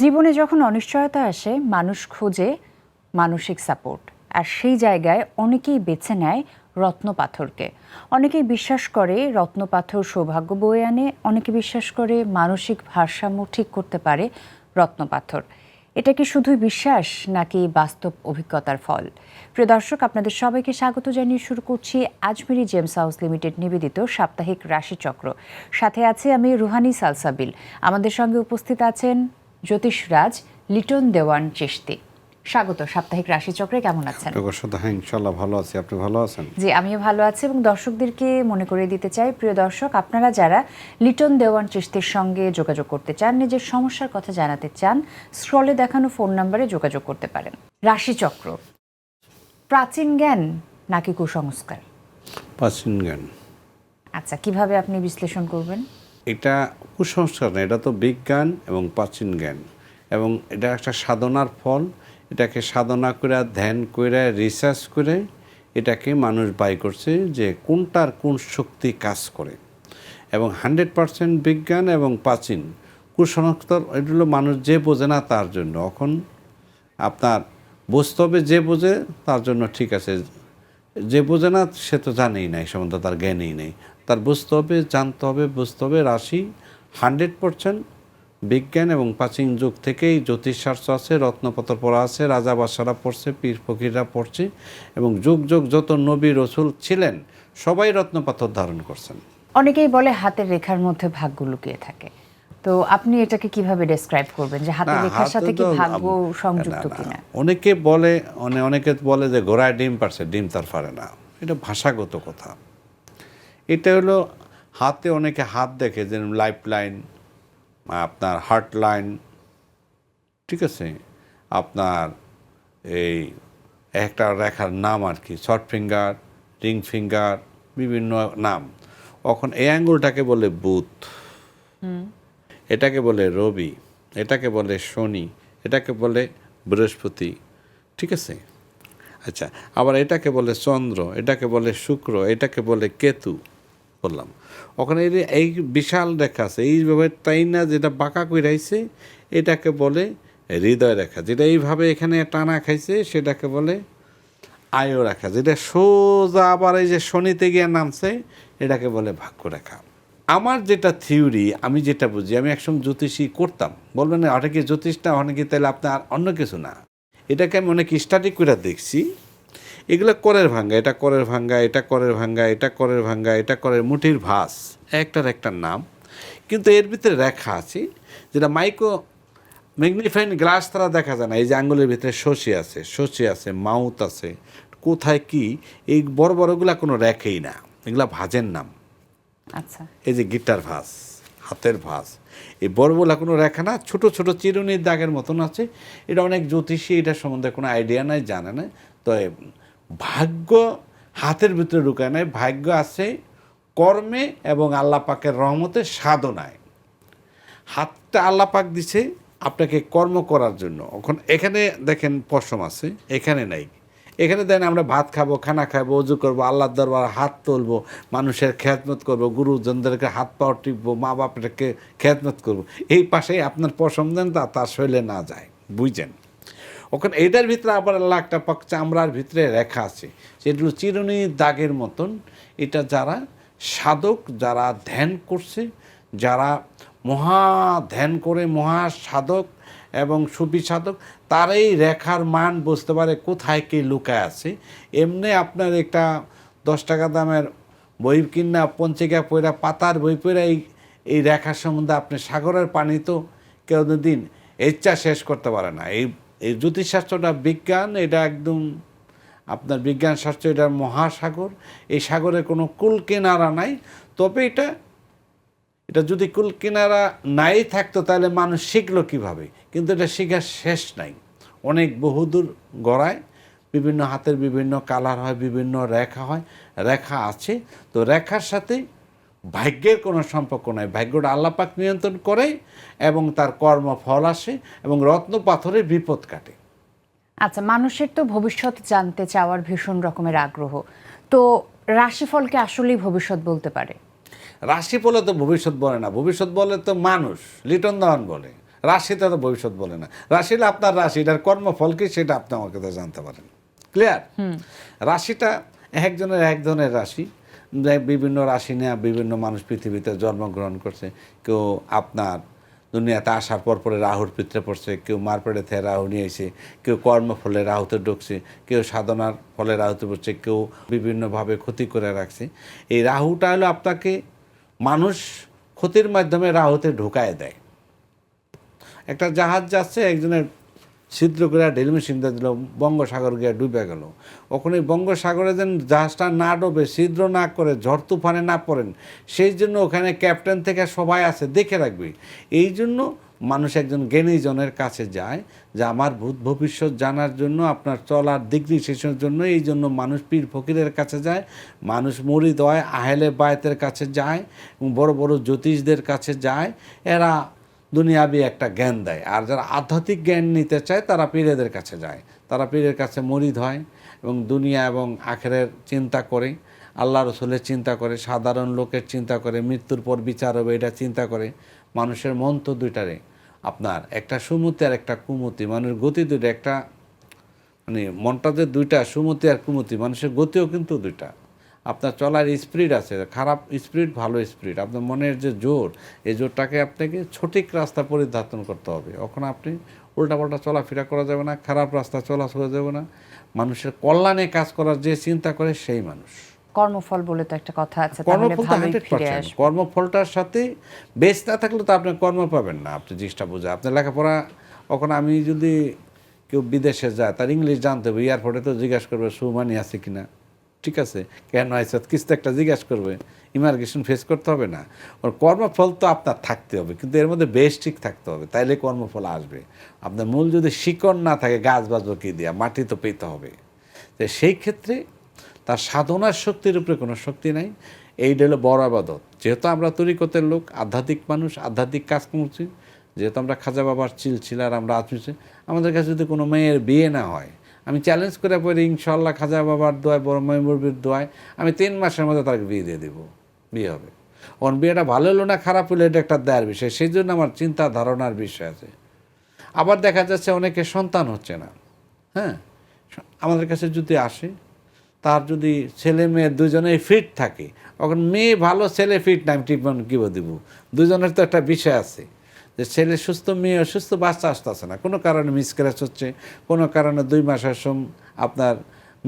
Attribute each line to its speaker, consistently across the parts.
Speaker 1: জীবনে যখন অনিশ্চয়তা আসে, মানুষ খোঁজে মানসিক সাপোর্ট। আর সেই জায়গায় অনেকেই বেছে নেয় রত্ন পাথরকে। অনেকেই বিশ্বাস করে রত্ন পাথর সৌভাগ্য বয়ে আনে, অনেকে বিশ্বাস করে মানসিক ভারসাম্য ঠিক করতে পারে রত্ন পাথর। এটা কি শুধুই বিশ্বাস, নাকি বাস্তব অভিজ্ঞতার ফল? প্রিয় দর্শক, আপনাদের সবাইকে স্বাগত জানিয়ে শুরু করছি আজমেরি জেমস হাউস লিমিটেড নিবেদিত সাপ্তাহিক রাশিচক্র। সাথে আছে আমি রুহানি সালসাবিল। আমাদের সঙ্গে উপস্থিত আছেন জ্যোতিষ রাজ লিটন দেওয়ান চিস্তি স্বাগত সাপ্তাহিক রাশিচক্রে কেমন আছেন?
Speaker 2: হ্যাঁ ইনশাল্লাহ ভালো আছি। আপনি ভালো আছেন?
Speaker 1: জি আমিও ভালো আছি এবং দর্শকদেরকে মনে করে দিতে চাই প্রিয় দর্শক আপনারা যারা লিটন দেওয়ান চিস্তির সঙ্গে যোগাযোগ করতে চান নিজের সমস্যার কথা জানাতে চান স্ক্রলে দেখানো ফোন নম্বরে যোগাযোগ করতে পারেন। রাশিচক্র প্রাচীন জ্ঞান নাকি কুসংস্কার?
Speaker 2: প্রাচীন জ্ঞান।
Speaker 1: আচ্ছা কীভাবে আপনি বিশ্লেষণ করবেন?
Speaker 2: এটা কুসংস্কার না এটা তো বিজ্ঞান এবং প্রাচীন জ্ঞান। এবং এটা একটা সাধনার ফল, এটাকে সাধনা করে ধ্যান করে রিসার্চ করে এটাকে মানুষ বাই করছে যে কোনটার কোন শক্তি কাজ করে। এবং হান্ড্রেড পারসেন্ট বিজ্ঞান এবং প্রাচীন। কুসংস্কার এগুলো মানুষ যে বোঝে না তার জন্য। এখন আপনার বুঝতে হবে যে বোঝে তার জন্য ঠিক আছে। যে বোঝে না সে তো জানেই না, এই সম্বন্ধে তার জ্ঞানেই নেই। তার বুঝতে হবে জানতে হবে বুঝতে হবে। রাশি হান্ড্রেড পারসেন্ট বিজ্ঞান এবং প্রাচীন যুগ থেকেই জ্যোতিষশাস্ত্র আছে রত্নপত্র পড়া আছে রাজা বাসারা পড়ছে পীর ফকিররা পড়ছে এবং যুগ যুগ যত নবী রসুল ছিলেন সবাই রত্নপাথর ধারণ করছেন।
Speaker 1: অনেকেই বলে হাতের রেখার মধ্যে ভাগ্য লুকিয়ে থাকে। তো আপনি এটাকে কীভাবে ডেসক্রাইব করবেন যে হাতের রেখার সাথে কি ভাগ্য সংযুক্ত। কিনা?
Speaker 2: অনেকে বলে অনে অনেকে বলে যে ঘোড়ায় ডিম পারছে ডিম তার পারে না। এটা ভাষাগত কথা। এটা হলো হাতে অনেকে হাত দেখে যেমন লাইফ লাইন আপনার হার্ট লাইন ঠিক আছে? আপনার এই একটা রেখার নাম আর কি শর্ট ফিঙ্গার রিং ফিঙ্গার বিভিন্ন নাম। এখন এই আঙ্গুলটাকে বলে বুথ। এটাকে বলে রবি এটাকে বলে শনি এটাকে বলে বৃহস্পতি ঠিক আছে? আচ্ছা আবার এটাকে বলে চন্দ্র এটাকে বলে শুক্র এটাকে বলে কেতু। বললাম ওখানে এই বিশাল রেখা আছে এইভাবে তাই না যেটা বাঁকা কইরাইছে, এটাকে বলে হৃদয় রেখা। যেটা এইভাবে এখানে টানা খাইছে, সেটাকে বলে আয়ু রেখা। যেটা সোজা আবার এই যে শনিতে গিয়ে নামছে, এটাকে বলে ভাগ্য রেখা। আমার যেটা থিওরি, আমি যেটা বুঝি, আমি একসময় জ্যোতিষী করতাম। বলবেন অনেকে জ্যোতিষটা, অনেকে তাহলে আপনার অন্য কিছু না। এটাকে আমি অনেক স্টাডি করে দেখছি। এগুলো করের ভাঙ্গা এটা করের ভাঙ্গা এটা করের ভাঙ্গা এটা করের ভাঙ্গা এটা করের মুঠির ভাস একটার একটা নাম। কিন্তু এর ভিতরে রেখা আছে যেটা মাইক্রো ম্যাগনিফাইন গ্লাস তারা দেখা যায় না এই যে আঙ্গুলের ভিতরে শশী আছে শশী আছে মাউথ আছে কোথায় কি এই বড় বড়গুলা কোনো রেখেই না এগুলা ভাজের নাম।
Speaker 1: আচ্ছা।
Speaker 2: এই যে গিটার ভাস হাতের ভাস এই বড় বড়গুলা কোনো রেখা না ছোট ছোট চিরুনির দাগের মতন আছে। এটা অনেক জ্যোতিষী এটা সম্বন্ধে কোনো আইডিয়া নাই জানে না। তো ভাগ্য হাতের ভিতরে ঢুকায় নাই, ভাগ্য আছে কর্মে এবং আল্লাহ পাকের রহমতে সাধনায়। হাতটা আল্লাহ পাক দিছে আপনাকে কর্ম করার জন্য। এখন এখানে দেখেন পশম আছে, এখানে নাই। এখানে দেন আমরা ভাত খাব, খানা খাব অজু করব, আল্লাহর দরবার হাত তুলবো, মানুষের খেদমত করব, গুরুজনদেরকে হাত পাও টিপবো, মা বাপটাকে খেদমত করব। এই পাশেই আপনার পশম দেন তা তার শৈলে না যায়, বুঝছেন? ওখানে এটার ভিতরে আবার আল্লাহ একটা পাক চামড়ার ভিতরে রেখা আছে। সেগুলো চিরুনি দাগের মতন। এটা যারা সাধক, যারা ধ্যান করছে, যারা মহা ধ্যান করে, মহা সাধক এবং সুফি সাধক তার এই রেখার মান বুঝতে পারে কোথায় কি লুকায় আছে। এমনি আপনার একটা দশ টাকা দামের বই কিনা, পঞ্চিকা পয়রা, পাতার বই পয়রা এই এই রেখার সম্বন্ধে আপনি সাগরের পানি তো কেউ দিন ইচ্ছা শেষ করতে পারে না। এই এই জ্যোতিষশাস্ত্রটা বিজ্ঞান, এটা একদম আপনার বিজ্ঞান শাস্ত্র, এটা মহাসাগর। এই সাগরে কোনো কুল কিনারা নাই। তবে এটা এটা যদি কুল কিনারা নাই থাকতো, তাহলে মানুষ শিখলো কীভাবে? কিন্তু এটা শেখার শেষ নাই। অনেক বহুদূর গড়ায়, বিভিন্ন হাতের বিভিন্ন কালার হয়, বিভিন্ন রেখা হয়। রেখা আছে। তো রেখার সাথে ভাগ্যের কোনো সম্পর্ক নয় ভাগ্যটা আল্লাপাক নিয়ন্ত্রণ করে এবং তার কর্মফল আসে এবং রত্ন পাথরের বিপদ কাটে।
Speaker 1: আচ্ছা মানুষের তো ভবিষ্যৎ জানতে চাওয়ার ভীষণ রকমের আগ্রহ। তো রাশিফলকে আসলেই ভবিষ্যৎ বলতে পারে?
Speaker 2: রাশি বলে তো ভবিষ্যৎ বলে না। ভবিষ্যৎ বলে তো মানুষ লিটন দেওয়ান বলে। রাশিতে তো ভবিষ্যৎ বলে না। রাশিটা আপনার রাশি এটার কর্মফল কি সেটা আপনি আমাকে তো জানতে পারেন। ক্লিয়ার রাশিটা একজনের এক ধরনের রাশি। বিভিন্ন রাশি নিয়ে বিভিন্ন মানুষ পৃথিবীতে জন্মগ্রহণ করছে। কেউ আপনার দুনিয়াতে আসার পর পরে রাহুর পিত্রে পড়ছে, কেউ মারপেড়ে থেকে রাহু নিয়ে এসে, কেউ কর্মফলে রাহুতে ঢুকছে, কেউ সাধনার ফলে রাহুতে পড়ছে, কেউ বিভিন্নভাবে ক্ষতি করে রাখছে। এই রাহুটা হলো আপনাকে মানুষ ক্ষতির মাধ্যমে রাহুতে ঢুকায় দেয়। একটা জাহাজ যাচ্ছে, একজনের ছিদ্র করে ডেল মেশিনটা দিল বঙ্গসাগর গিয়ে ডুবে গেল। ওখানে বঙ্গসাগরে যেন জাহাজটা না ডোবে, ছিদ্র না করে, ঝড় তুফানে না পড়েন, সেই জন্য ওখানে ক্যাপ্টেন থেকে সবাই আছে, দেখে রাখবে। এই জন্য মানুষ একজন জ্ঞানীজনের কাছে যায়, যে আমার ভূত ভবিষ্যৎ জানার জন্য, আপনার চলার দিক নির্দেশের জন্য, এই জন্য মানুষ পীর ফকিরের কাছে যায়, মানুষ মরিদ হয় আহেলে বায়তের কাছে যায়, এবং বড় বড় জ্যোতিষদের কাছে যায়। এরা দুনিয়াবি একটা জ্ঞান দেয়। আর যারা আধ্যাত্মিক জ্ঞান নিতে চায়, তারা পীরেদের কাছে যায়। তারা পীরের কাছে মরিদ হয় এবং দুনিয়া এবং আখেরের চিন্তা করে। আল্লাহ রসুলের চিন্তা করে, সাধারণ লোকের চিন্তা করে, মৃত্যুর পর বিচার হবে, এটা চিন্তা করে। মানুষের মন তো দুইটারে। আপনার একটা সুমতি আর একটা কুমতি। মানুষের গতি দুইটা, একটা মানে মনটা যে দুইটা, সুমতি আর কুমতি। মানুষের গতিও কিন্তু দুইটা। আপনার চলার স্পিরিট আছে খারাপ স্পিরিট ভালো স্পিরিট আপনার মনের যে জোর এই জোরটাকে আপনাকে সঠিক রাস্তা পরিধাতন করতে হবে। ওখানে আপনি উল্টাপাল্টা চলাফেরা করা যাবে না খারাপ রাস্তা চলাচলা যাবে না। মানুষের কল্যাণে কাজ করার যে চিন্তা করে সেই মানুষ।
Speaker 1: কর্মফল বলে তো একটা কথা আছে
Speaker 2: হান্ড্রেড পার্সেন্ট কর্মফলটার সাথে বেশ না থাকলে তো আপনি কর্ম পাবেন না আপনি জিনিসটা বোঝা। আপনার লেখাপড়া এখন আমি যদি কেউ বিদেশে যায় তার ইংলিশ জানতে হবে এয়ারপোর্টে তো জিজ্ঞাসা করবে সুমানি আছে কিনা? ঠিক আছে? কেন আছে কিছু একটা জিজ্ঞাসা করবে, ইমার্গেশন ফেস করতে হবে না। ওর কর্মফল তো আপনার থাকতে হবে, কিন্তু এর মধ্যে বেশ ঠিক থাকতে হবে, তাইলে কর্মফল আসবে। আপনার মূল যদি শিকড় না থাকে, গাছ বাজবো কি দেওয়া মাটি তো পেতে হবে। তো সেই ক্ষেত্রে তার সাধনার শক্তির উপরে কোনো শক্তি নাই। এইটা হলো বড় আবাদত। যেহেতু আমরা তরিকতের লোক, আধ্যাত্মিক মানুষ, আধ্যাত্মিক কাজ করছি, যেহেতু আমরা খাজা বাবার চিল ছিল আর আমরা আত্মীয় আমাদের কাছে যদি কোনো মেয়ের বিয়ে না হয় আমি চ্যালেঞ্জ করে পরে ইনশাল্লাহ খাজা বাবার দোয়ায়, বড় মেমুরবির দোয়ায়, আমি তিন মাসের মধ্যে তাকে বিয়ে দিয়ে দেবো, বিয়ে হবে। ওর বিয়েটা ভালো হলো না, খারাপ হলো, এটা একটা দেয়ার বিষয়, সেই জন্য আমার চিন্তা ধারণার বিষয় আছে। আবার দেখা যাচ্ছে অনেকে সন্তান হচ্ছে না হ্যাঁ? আমাদের কাছে যদি আসে, তার যদি ছেলে মেয়ে দুজনেই ফিট থাকে তখন মেয়ে ভালো, ছেলে ফিট না, আমি ট্রিটমেন্ট কী দেব? দুজনের তো একটা বিষয় আছে। যে ছেলে সুস্থ, মেয়ে অসুস্থ, বাচ্চা আসতেছে না। কোনো কারণে মিসক্যারেজ হচ্ছে, কোনো কারণে দুই মাসের সম আপনার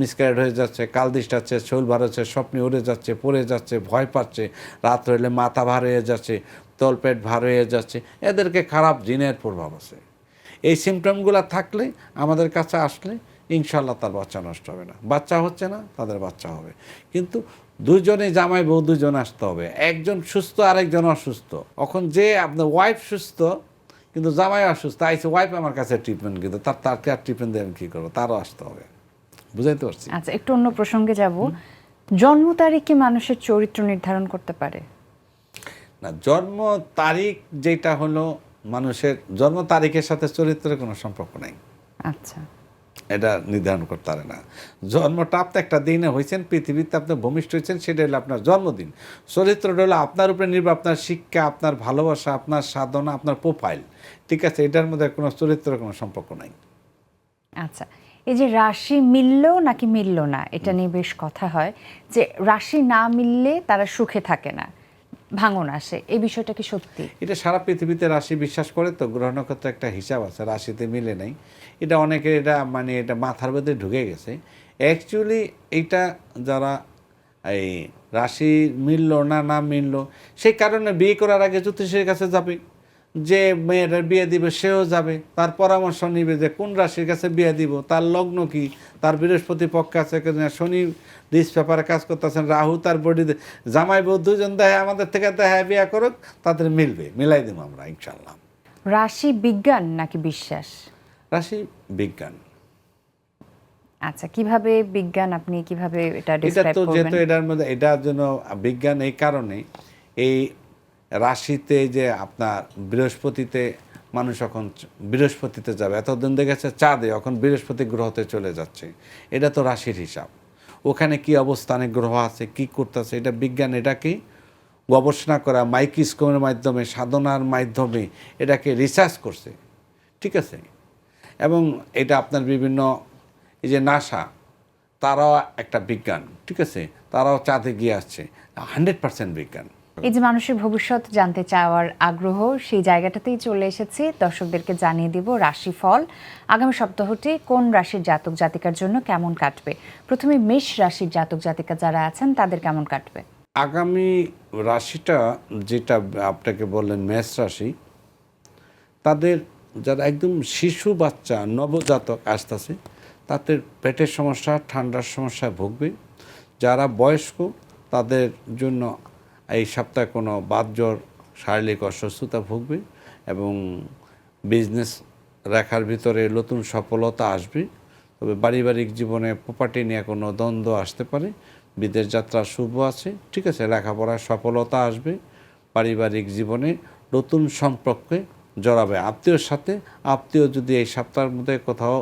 Speaker 2: মিসক্যারেজ হয়ে যাচ্ছে, কাল দিষ্টাচ্ছে, শোল ভার হচ্ছে স্বপ্নে উড়ে যাচ্ছে, পড়ে যাচ্ছে, ভয় পাচ্ছে, রাত হইলে মাথা ভার হয়ে যাচ্ছে তলপেট ভার হয়ে যাচ্ছে। এদেরকে খারাপ জিনের প্রভাব আছে। এই সিমটমগুলো থাকলে, আমাদের কাছে আসলে ইনশাল্লাহ তার বাচ্চা নষ্ট হবে না। বাচ্চা হচ্ছে না, তাদের বাচ্চা হবে। কিন্তু দুজনে জামাই বউ দুজন আসতে হবে। একজন সুস্থ আরেকজন অসুস্থ। এখন যে আপনার ওয়াইফ সুস্থ কিন্তু জামাই অসুস্থ আইসে ওয়াইফ আমার কাছে ট্রিটমেন্ট কিন্তু তার তারকে আর ট্রিটমেন্ট আমি কী করব? তারও আসতে হবে। বুঝাইতে পারছি?
Speaker 1: আচ্ছা একটু অন্য প্রসঙ্গে যাব। জন্ম তারিখ কি মানুষের চরিত্র নির্ধারণ করতে পারে?
Speaker 2: না জন্ম তারিখ যেটা হলো মানুষের জন্ম তারিখের সাথে চরিত্রের কোনো সম্পর্ক নাই।
Speaker 1: আচ্ছা।
Speaker 2: এটা নির্ধারণ করতে পারে না। জন্মটা আপনি একটা দিনে হয়েছেন পৃথিবীতে আপনি ভূমিষ্ঠ হয়েছেন সেটা হলো আপনার জন্মদিন। চরিত্রটা হলো আপনার উপরে নির্ভর আপনার শিক্ষা আপনার ভালোবাসা আপনার সাধনা আপনার প্রোফাইল ঠিক আছে এটার মধ্যে কোনো চরিত্রের কোনো সম্পর্ক নাই।
Speaker 1: আচ্ছা এই যে রাশি মিলল নাকি মিলল না এটা নিয়ে বেশ কথা হয় যে রাশি না মিললে তারা সুখে থাকে না ভাঙন আসে এই বিষয়টা কি সত্যি?
Speaker 2: এটা সারা পৃথিবীতে রাশি বিশ্বাস করে তো গ্রহ নক্ষত্র একটা হিসাব আছে রাশিতে মিলে নেই। এটা অনেকে এটা মানে এটা মাথার মধ্যে ঢুকে গেছে। অ্যাকচুয়ালি এটা যারা এই রাশি মিলল না না মিলল, সেই কারণে বিয়ে করার আগে জ্যোতিষের কাছে যাবে। যে মেয়েটার বিয়ে দিবে, সেও যাবে। তার পরামর্শ নিবে যে কোন রাশির কাছে বিয়ে দিব, তার লগ্ন কি? তার বৃহস্পতি পক্ষে আছে শনি ডিস পেপারে কাজ করতেছেন, রাহু তার বডিতে জামাই বউ দুজন দেয় আমাদের থেকে দেয় বিয়ে করুক, তাদের মিলবে, মিলাই দিব আমরা ইনশাল্লাহ
Speaker 1: রাশি বিজ্ঞান নাকি বিশ্বাস?
Speaker 2: রাশি বিজ্ঞান।
Speaker 1: আচ্ছা কীভাবে বিজ্ঞান আপনি কীভাবে এটা
Speaker 2: এটা তো যেহেতু এটার মধ্যে এটার জন্য বিজ্ঞান এই কারণে এই রাশিতে যে আপনার বৃহস্পতিতে মানুষ এখন বৃহস্পতিতে যাবে এতদিন দেখেছে চাঁদে এখন বৃহস্পতি গ্রহতে চলে যাচ্ছে। এটা তো রাশির হিসাব। ওখানে কি অবস্থানে গ্রহ আছে কি করতেছে এটা বিজ্ঞান এটাকে গবেষণা করা মাইক্রোস্কোপের মাধ্যমে সাধনার মাধ্যমে এটাকে রিসার্চ করছে। ঠিক আছে? এবং এটা আপনার বিভিন্ন এই যে নাসা তারাও একটা বিজ্ঞান ঠিক আছে? তারাও চাঁদে গিয়ে আসছে। হান্ড্রেড পার্সেন্ট বিজ্ঞান।
Speaker 1: এই যে মানুষের ভবিষ্যৎ জানতে চাওয়ার আগ্রহ সেই জায়গাটাতেই চলে এসেছি। দর্শকদেরকে জানিয়ে দিব রাশিফল। আগামী সপ্তাহটি কোন রাশির জাতক জাতিকার জন্য কেমন কাটবে? প্রথমে মেষ রাশির জাতক জাতিকা যারা আছেন তাদের কেমন কাটবে?
Speaker 2: আগামী রাশিটা যেটা আপনাকে বললেন মেষ রাশি তাদের যারা একদম শিশু বাচ্চা, নবজাতক আসতেছে, তাদের পেটের সমস্যা, ঠান্ডার সমস্যায় ভুগবে। যারা বয়স্ক, তাদের জন্য এই সপ্তাহে কোনো বাদজ্বর শারীরিক অসুস্থতা ভুগবে এবং বিজনেস রেখার ভিতরে নতুন সফলতা আসবে। তবে পারিবারিক জীবনে প্রপার্টি নিয়ে কোনো দ্বন্দ্ব আসতে পারে। বিদেশ যাত্রা শুভ আছে, ঠিক আছে, লেখাপড়ায় সফলতা আসবে। পারিবারিক জীবনে নতুন সম্পর্কে জড়াবে। আত্মীয়র সাথে আত্মীয় যদি এই সপ্তাহের মধ্যে কোথাও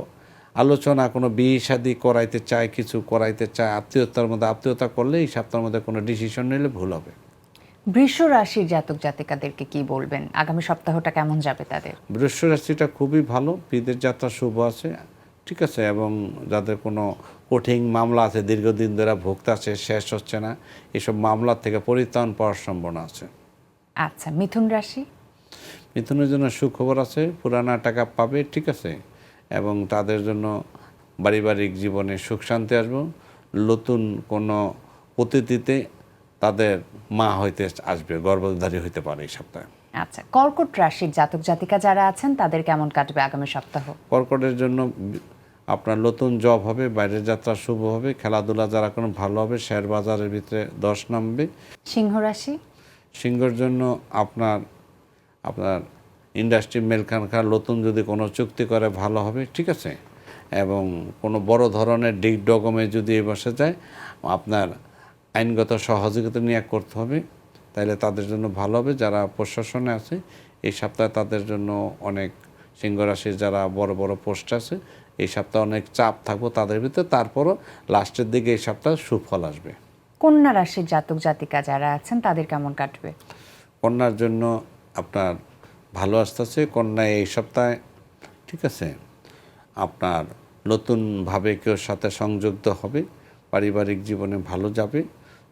Speaker 2: আলোচনা কোনো বিয়ে শাদি করাইতে চায় কিছু করাইতে চায় আত্মীয়তার মধ্যে আত্মীয়তা করলে এই সপ্তাহের মধ্যে কোনো ডিসিশন নিলে ভুল হবে।
Speaker 1: বৃষ রাশির জাতক জাতিকাদেরকে কি বলবেন? আগামী সপ্তাহটা কেমন যাবে তাদের?
Speaker 2: বৃষ রাশিটা খুবই ভালো বিদেশ যাত্রা শুভ আছে ঠিক আছে এবং যাদের কোনো কঠিন মামলা আছে দীর্ঘদিন ধরে ভুগতে আছে শেষ হচ্ছে না এসব মামলা থেকে পরিত্রাণ পাওয়ার সম্ভাবনা আছে।
Speaker 1: আচ্ছা মিথুন রাশি?
Speaker 2: মিথুনের জন্য সুখবর আছে পুরানা টাকা পাবে ঠিক আছে। এবং তাদের জন্য পারিবারিক জীবনে সুখ শান্তি আসবে। নতুন কোনো অতিথিতে তাদের মা হইতে আসবে গর্ভধারী হইতে পারে এই সপ্তাহে।
Speaker 1: আচ্ছা কর্কট রাশির জাতক জাতিকা যারা আছেন তাদের কেমন কাটবে আগামী সপ্তাহ?
Speaker 2: কর্কটের জন্য আপনার নতুন জব হবে বাইরের যাত্রা শুভ হবে খেলাধুলা যারা কোনো ভালো হবে শেয়ার বাজারের ভিতরে দশ নামবে।
Speaker 1: সিংহ রাশি?
Speaker 2: সিংহর জন্য আপনার আপনার ইন্ডাস্ট্রি মেলখানকার নতুন যদি কোনো চুক্তি করে ভালো হবে ঠিক আছে? এবং কোনো বড় ধরনের ডিগ ডগমে যদি এই বসে যায় আপনার আইনগত সহযোগিতা নিয়ে করতে হবে। তাহলে তাদের জন্য ভালো হবে। যারা প্রশাসনে আছে এই সপ্তাহে তাদের জন্য অনেক সিংহ রাশির যারা বড় বড় পোস্ট আছে এই সপ্তাহে অনেক চাপ থাকব তাদের ভিতরে। তারপরও লাস্টের দিকে এই সপ্তাহে সুফল আসবে।
Speaker 1: কন্যা রাশির জাতক জাতিকা যারা আছেন তাদের কেমন কাটবে?
Speaker 2: কন্যার জন্য আপনার ভালো আসতেছে কন্যা এই সপ্তাহে ঠিক আছে? আপনার নতুনভাবে কেউ সাথে সংযুক্ত হবে পারিবারিক জীবনে ভালো যাবে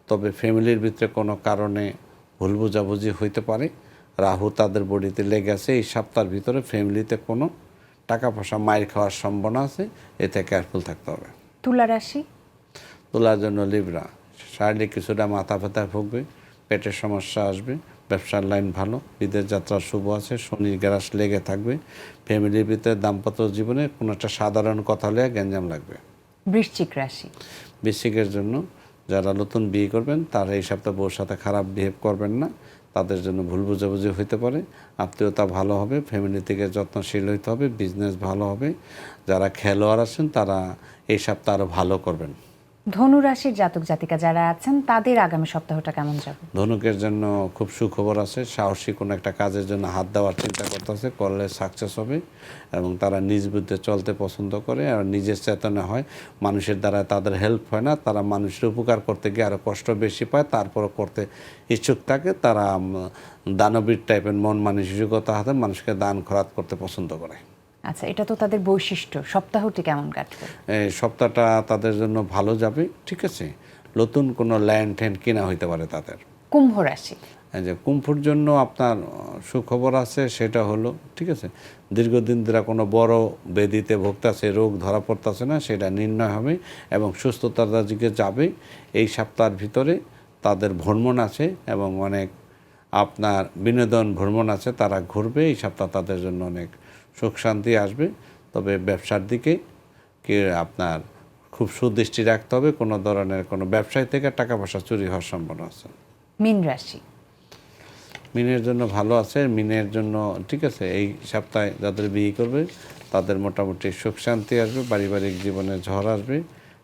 Speaker 2: তবে ফ্যামিলির ভিতরে কোনো কারণে ভুল বোঝাবুঝি হইতে পারে। রাহু তাদের বডিতে লেগে আছে এই সপ্তাহের ভিতরে ফ্যামিলিতে কোনো টাকা পয়সা মায়ের খাওয়ার সম্ভাবনা আছে এতে কেয়ারফুল থাকতে হবে।
Speaker 1: তুলা রাশি?
Speaker 2: তোলার জন্য লিবরা শারীরিক কিছুটা মাথা ব্যথা ভুগবে পেটের সমস্যা আসবে ব্যবসার লাইন ভালো বিদেশ যাত্রা শুভ আছে শনির গ্যারাস লেগে থাকবে। ফ্যামিলির ভিতরে দাম্পত্য জীবনে কোনো একটা সাধারণ কথা হলে গ্যাঞ্জাম লাগবে।
Speaker 1: বৃশ্চিক রাশি।
Speaker 2: বৃশ্চিকের জন্য যারা নতুন বিয়ে করবেন তারা এই সপ্তাহে বউর সাথে খারাপ বিহেভ করবেন না। তাদের জন্য ভুল বোঝাবুঝি হইতে পারে। আত্মীয়তা ভালো হবে ফ্যামিলি থেকে যত্নশীল হইতে হবে বিজনেস ভালো হবে। যারা খেলোয়াড় আছেন তারা এই সপ্তাহে আরও ভালো করবেন।
Speaker 1: ধনু রাশির জাতক জাতিকা যারা আছেন, তাদের আগামী সপ্তাহটা কেমন যাবে?
Speaker 2: ধনুকের জন্য খুব সুখবর আছে, সাহসী কোনো একটা কাজের জন্য হাত দেওয়ার চিন্তা করতেছে, করলে সাকসেস হবে এবং তারা নিজ বুদ্ধে চলতে পছন্দ করে আর নিজের চেতনা হয়। মানুষের দ্বারা তাদের হেল্প হয় না, তারা মানুষের উপকার করতে গিয়ে আরও কষ্ট বেশি পায়, তারপরও করতে ইচ্ছুক থাকে। তারা দানবীর টাইপের মন মানসিকতা হাতে মানুষকে দান খরাত করতে পছন্দ করে।
Speaker 1: আচ্ছা এটা তো তাদের বৈশিষ্ট্য। সপ্তাহটি কেমন কাটবে?
Speaker 2: এই সপ্তাহটা তাদের জন্য ভালো যাবে ঠিক আছে? নতুন কোনো ল্যান্ড ট্যান্ড কেনা হইতে পারে তাদের।
Speaker 1: কুম্ভ রাশি।
Speaker 2: এই যে কুম্ফুর জন্য আপনার সুখবর আছে সেটা হলো ঠিক আছে? দীর্ঘদিন ধরে কোনো বড় বেদিতে ভুগতেছে রোগ ধরা পড়তেছে না সেটা নির্ণয় হবে এবং সুস্থতার দিকে যাবে। এই সপ্তাহের ভিতরে তাদের ভ্রমণ আছে এবং অনেক আপনার বিনোদন ভ্রমণ আছে তারা ঘুরবে। এই সপ্তাহ তাদের জন্য অনেক সুখ শান্তি আসবে। তবে ব্যবসার দিকে কে আপনার খুব সুদৃষ্টি রাখতে হবে। কোনো ধরনের কোনো ব্যবসায় থেকে টাকা পয়সা চুরি হওয়ার সম্ভাবনা আছে।
Speaker 1: মীন রাশি।
Speaker 2: মিনের জন্য ভালো আছে। মিনের জন্য ঠিক আছে এই সপ্তাহে যাদের বিয়ে করবে তাদের মোটামুটি সুখ শান্তি আসবে পারিবারিক জীবনে ঝড় আসবে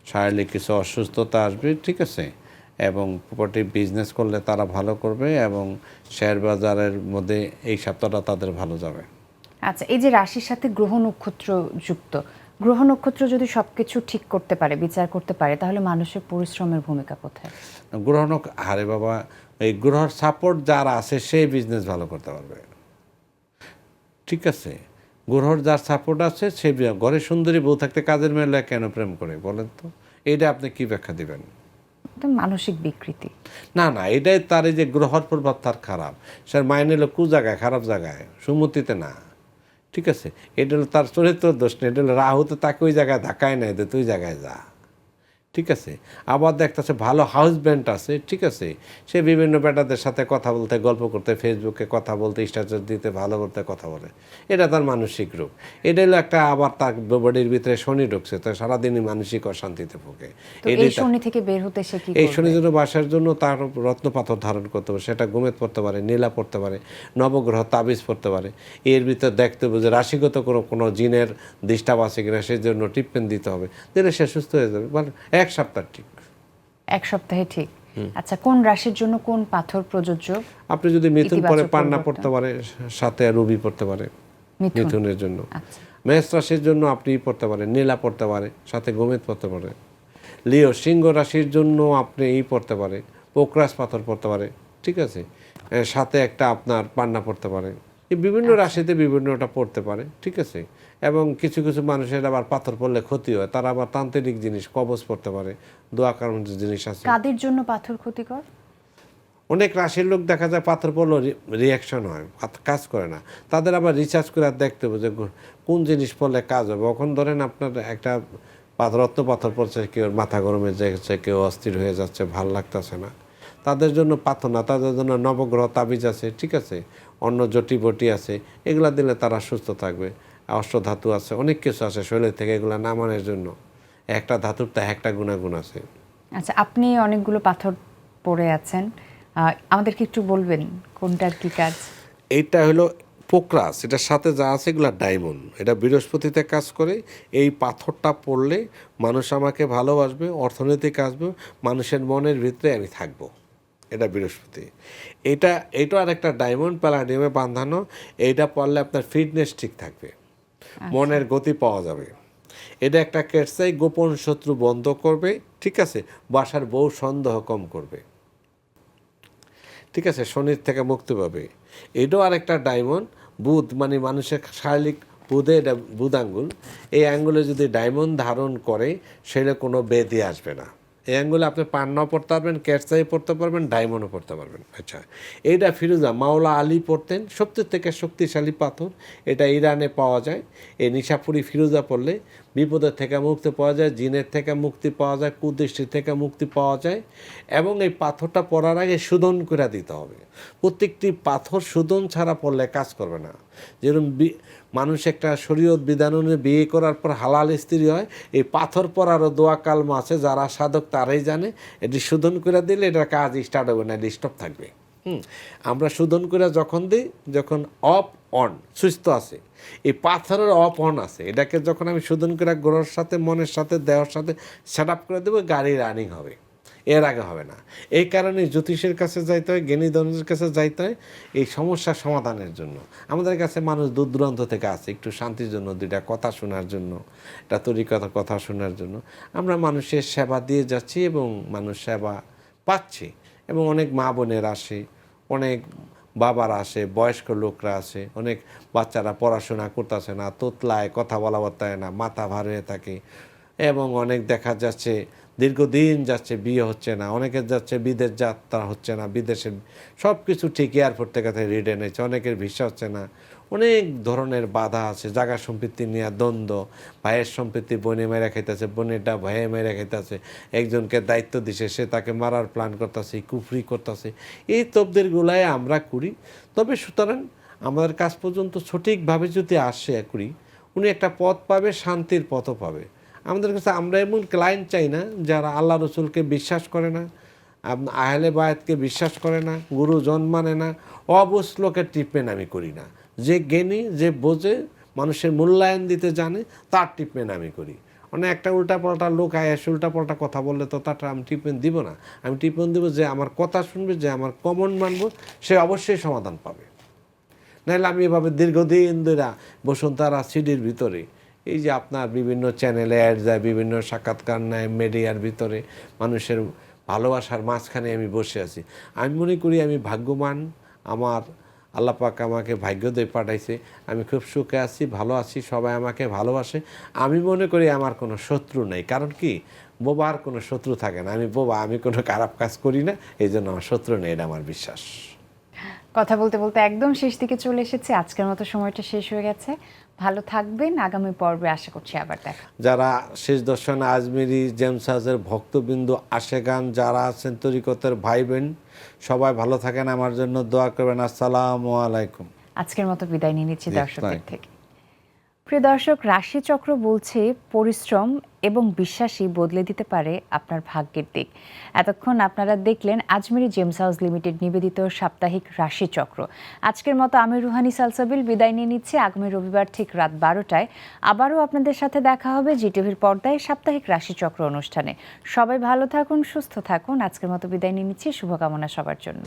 Speaker 2: শারীরিক কিছু অসুস্থতা আসবে ঠিক আছে। এবং প্রপার্টি বিজনেস করলে তারা ভালো করবে এবং শেয়ার বাজারের মধ্যে এই সপ্তাহটা তাদের ভালো যাবে।
Speaker 1: আচ্ছা এই যে রাশির সাথে গ্রহ নক্ষত্র যুক্ত গ্রহ নক্ষত্র যদি সবকিছু ঠিক করতে পারে বিচার করতে পারে তাহলে মানুষের পরিশ্রমের ভূমিকা কোথায়?
Speaker 2: গ্রহ আরে বাবা এই গ্রহর সাপোর্ট যারা আছে সেই বিজনেস ভালো করতে পারবে। ঠিক আছে গ্রহর যার সাপোর্ট আছে সে ঘরে সুন্দরী বউ থাকতে কাজের মেয়ে কেন প্রেম করে বলেন তো? এইটা আপনি কি ব্যাখ্যা দিবেন?
Speaker 1: মানসিক বিকৃতি।
Speaker 2: না না এটাই তার এই যে গ্রহর প্রভাব তার খারাপ। সে মাইনে হলো কু জায়গায় খারাপ জায়গায় সুমতিতে না। ঠিক আছে? এটা হলো তার চরিত্র দোষ নেই এটা হলো রাহু তো তাকে ওই জায়গায় ধাক্কায় নেয় তো তুই জায়গায় যা। ঠিক আছে? আবার দেখতেছে ভালো হাউস ব্যান্ড আছে ঠিক আছে? সে বিভিন্ন বেটাদের সাথে কথা বলতে গল্প করতে ফেসবুকে কথা বলতে স্ট্যাটাস দিতে ভালো করতে কথা বলে। এটা তার মানসিক রোগ এটা হলো একটা আবার তার বডির ভিতরে শনি ঢুকছে তো সারাদিনই মানসিক অশান্তিতে ভোগে।
Speaker 1: এই শনি থেকে বের হতে সে কি
Speaker 2: এই? শনির জন্য বাসার জন্য তার রত্ন পাথর ধারণ করতে পারে সেটা গোমেদ পড়তে পারে নীলা পড়তে পারে নবগ্রহ তাবিজ পড়তে পারে। এর ভিতরে দেখতে হবে যে রাশিগত কোনো কোনো জিনের ডিস্টার্ব আছে কিনা সেই জন্য ট্রিটমেন্ট দিতে হবে দিলে সে সুস্থ হয়ে যাবে। মানে এক সপ্তাহ ঠিক।
Speaker 1: এক সপ্তাহে ঠিক। আচ্ছা কোন রাশির জন্য কোন পাথর প্রযোজ্য?
Speaker 2: আপনি যদি মিথুন পরে পান্না পড়তে পারে সাথে রবি পড়তে পারে মিথুনের জন্য।
Speaker 1: আচ্ছা।
Speaker 2: মেষ রাশির জন্য আপনি পড়তে পারেন নীলা পড়তে পারে সাথে গোমেদ পড়তে পারে। লিও সিংহ রাশির জন্য আপনি এই পড়তে পারে পোকরাস পাথর পড়তে পারে ঠিক আছে? সাথে একটা আপনার পান্না পড়তে পারে। বিভিন্ন রাশিতে বিভিন্নটা পড়তে পারে ঠিক আছে? এবং কিছু কিছু মানুষের আবার পাথর পড়লে ক্ষতি হয়। তারা আবার তান্ত্রিক জিনিস কবচ পড়তে পারে। দোয়া কারণ জিনিস আছে।
Speaker 1: কাদের জন্য পাথর ক্ষতিকর?
Speaker 2: অনেক রাশির লোক দেখা যায় পাথর পড়ল রিয়াকশন হয় কাজ করে না। তাদের আবার রিচার্জ করে দেখতে হবে যে কোন জিনিস পড়লে কাজ হবে। এখন ধরেন আপনার একটা পাথর রত্ন পাথর পড়ছে কেউ মাথা গরমে যাচ্ছে কেউ অস্থির হয়ে যাচ্ছে ভালো লাগতেছে না। তাদের জন্য পাথর না তাদের জন্য নবগ্রহ তাবিজ আছে ঠিক আছে? অন্য জটি বটি আছে এগুলা দিলে তারা সুস্থ থাকবে। অষ্টধাতু আছে অনেক কিছু আছে শরীর থেকে এগুলা নামানোর জন্য। একটা ধাতুর তা একটা গুণাগুণ আছে।
Speaker 1: আচ্ছা আপনি অনেকগুলো পাথর পড়ে আছেন। আমাদেরকে একটু বলবেন কোনটার কি কাজ?
Speaker 2: এটা হলো পোকরাস এটার সাথে যা আছে এগুলো ডায়মন্ড। এটা বৃহস্পতিতে কাজ করে এই পাথরটা পড়লে মানুষ আমাকে ভালোবাসবে অর্থনৈতিক আসবে মানুষের মনের ভিতরে আমি থাকব। এটা বৃহস্পতি। এটা এটা আর একটা ডায়মন্ড প্যালাডিয়ামে বাঁধানো এইটা পড়লে আপনার ফিটনেস ঠিক থাকবে। মনের গতি পাওয়া যাবে। এটা একটা কেটসাই গোপন শত্রু বন্ধ করবে, ঠিক আছে? বাসার বউ সন্দেহ কম করবে। ঠিক আছে? শনির থেকে মুক্তি পাবে। এটাও আরেকটা ডায়মন্ড বুধ মানে মানুষের শারীরিক বুধে এটা বুধ আঙ্গুল এই আঙ্গুলে যদি ডায়মন্ড ধারণ করে, সেটা কোনো বেদি আসবে না। এই আঙ্গুলে আপনি পান্নাও পড়তে পারবেন ক্যাটসাই পড়তে পারবেন, ডায়মন্ডও পড়তে পারবেন। আচ্ছা এইটা ফিরোজা, মাওলা আলী পড়তেন, সবচেয়ে থেকে শক্তিশালী পাথর। এটা ইরানে পাওয়া যায়। এই নিশাপুরি ফিরোজা পড়লে বিপদের থেকে মুক্তি পাওয়া যায়, জিনের থেকে মুক্তি পাওয়া যায় কুদৃষ্টি থেকে মুক্তি পাওয়া যায়। এবং এই পাথরটা পড়ার আগে শোধন করে দিতে হবে। প্রত্যেকটি পাথর শোধন ছাড়া পড়লে কাজ করবে না। যেরকম মানুষ একটা শরীয়ত বিধান বিয়ে করার পর হালাল স্ত্রী হয়, এই পাথর পরারও দোয়া কালমা আছে, যারা সাধক তারাই জানে। এটি শোধন করে দিলে এটা কাজ স্টার্ট হবে না ডিস্টার্ব থাকবে। হুম, আমরা শোধন করে যখন দিই, যখন অফ অন সুস্থ আছে, এই পাথরের অফ অন আছে, এটাকে যখন আমি শোধন করে গ্রহের সাথে, মনের সাথে, দেহর সাথে সেট আপ করে দেবো, গাড়ি রানিং হবে। এর আগে হবে না। এই কারণে জ্যোতিষের কাছে যাইতে হয়, জ্ঞানী দনের কাছে যাইতে হয় এই সমস্যার সমাধানের জন্য। আমাদের কাছে মানুষ দূর দূরান্ত থেকে আসে, একটু শান্তির জন্য, দুইটা কথা শোনার জন্য, একটা তরিকতা কথা কথা শোনার জন্য। আমরা মানুষের সেবা দিয়ে যাচ্ছি এবং মানুষ সেবা পাচ্ছি এবং অনেক মা বোনের আসে, অনেক বাবারা আসে, বয়স্ক লোকরা আসে, অনেক বাচ্চারা পড়াশোনা করতেছে না, তোতলায়, কথা বলা বার্তায় না, মাথা ভার হয়ে থাকে এবং অনেক দেখা যাচ্ছে দীর্ঘদিন যাচ্ছে, বিয়ে হচ্ছে না। অনেকের যাচ্ছে, বিদেশ যাত্রা হচ্ছে না, বিদেশে সব কিছু ঠিক এয়ারপোর্ট থেকে রিডে নিচ্ছে অনেকের ভিসা হচ্ছে না। অনেক ধরনের বাধা আছে, জায়গা সম্পত্তি নিয়ে দ্বন্দ্ব। ভাইয়ের সম্পত্তি বনে মেরে খাইতেছে, বোনেরটা ভাইয়ে মেরে খাইতেছে। একজনকে দায়িত্ব দিছে, সে তাকে মারার প্ল্যান করতেছে, কুফরি করতেছে। এই তবদেরগুলাই আমরা করি। তবে সুতরাং আমাদের কাজ পর্যন্ত সঠিকভাবে যদি আসে করি, উনি একটা পথ পাবে, শান্তির পথও পাবে। আমাদের কাছে আমরা এমন ক্লায়েন্ট চাই না যারা আল্লাহ রসুলকে বিশ্বাস করে না আহলে বায়াতকে বিশ্বাস করে না, গুরুজন মানে না অবুঝ লোকের ট্রিটমেন্ট আমি করি না। যে জ্ঞানী, যে বোঝে, মানুষের মূল্যায়ন দিতে জানে, তার ট্রিটমেন্ট আমি করি। মানে একটা উল্টাপাল্টা লোক আয় এসে উল্টাপাল্টা কথা বললে তো তারটা আমি ট্রিটমেন্ট দিব না। আমি ট্রিটমেন্ট দেবো যে আমার কথা শুনবে, যে আমার কমন মানবো, সে অবশ্যই সমাধান পাবে। নাহলে আমি এভাবে দীর্ঘদিন ধরে বসুন্তারা সিডির ভিতরে এই যে আপনার বিভিন্ন চ্যানেলে অ্যাড যায় বিভিন্ন সাক্ষাৎকার নেয় মিডিয়ার ভিতরে, মানুষের ভালোবাসার মাঝখানে আমি বসে আছি। আমি মনে করি আমি ভাগ্যবান, আমার আল্লাপাক আমাকে ভাগ্য দিয়ে পাঠাইছে। আমি খুব সুখে আছি, ভালো আছি, সবাই আমাকে ভালোবাসে। আমি মনে করি আমার কোনো শত্রু নেই। কারণ কি? বোবার কোনো শত্রু থাকে না। আমি বোবা, আমি কোনো খারাপ কাজ করি না। এই জন্য আমার শত্রু নেই, এটা আমার বিশ্বাস।
Speaker 1: কথা বলতে বলতে একদম শেষ দিকে চলে এসেছে। আজকের মতো সময়টা শেষ হয়ে গেছে। ভালো থাকবেন। আগামী পর্বে আশা করছি আবার দেখা
Speaker 2: যারা শেষ দর্শন আজমেরি জেমস হাজের ভক্তবৃন্দ আশেগান যারা আছেন তরিকতের ভাই বোন সবাই ভালো থাকেন। আমার জন্য দোয়া করবেন। আসসালামু আলাইকুম।
Speaker 1: আজকের মতো বিদায় নিয়ে নিচ্ছি দর্শকদের থেকে। প্রিয় দর্শক রাশিচক্র বলছে পরিশ্রম এবং বিশ্বাসই বদলে দিতে পারে আপনার ভাগ্যের দিক। এতক্ষণ আপনারা দেখলেন আজমেরি জেমস হাউস লিমিটেড নিবেদিত সাপ্তাহিক রাশিচক্র আজকের মতো আমি রুহানি সালসাবিল বিদায় নিয়ে নিচ্ছি। আগামী রবিবার ঠিক রাত বারোটায় আবারও আপনাদের সাথে দেখা হবে জিটিভির পর্দায় সাপ্তাহিক রাশিচক্র অনুষ্ঠানে। সবাই ভালো থাকুন, সুস্থ থাকুন। আজকের মতো বিদায় নিয়ে নিচ্ছি। শুভকামনা সবার জন্য।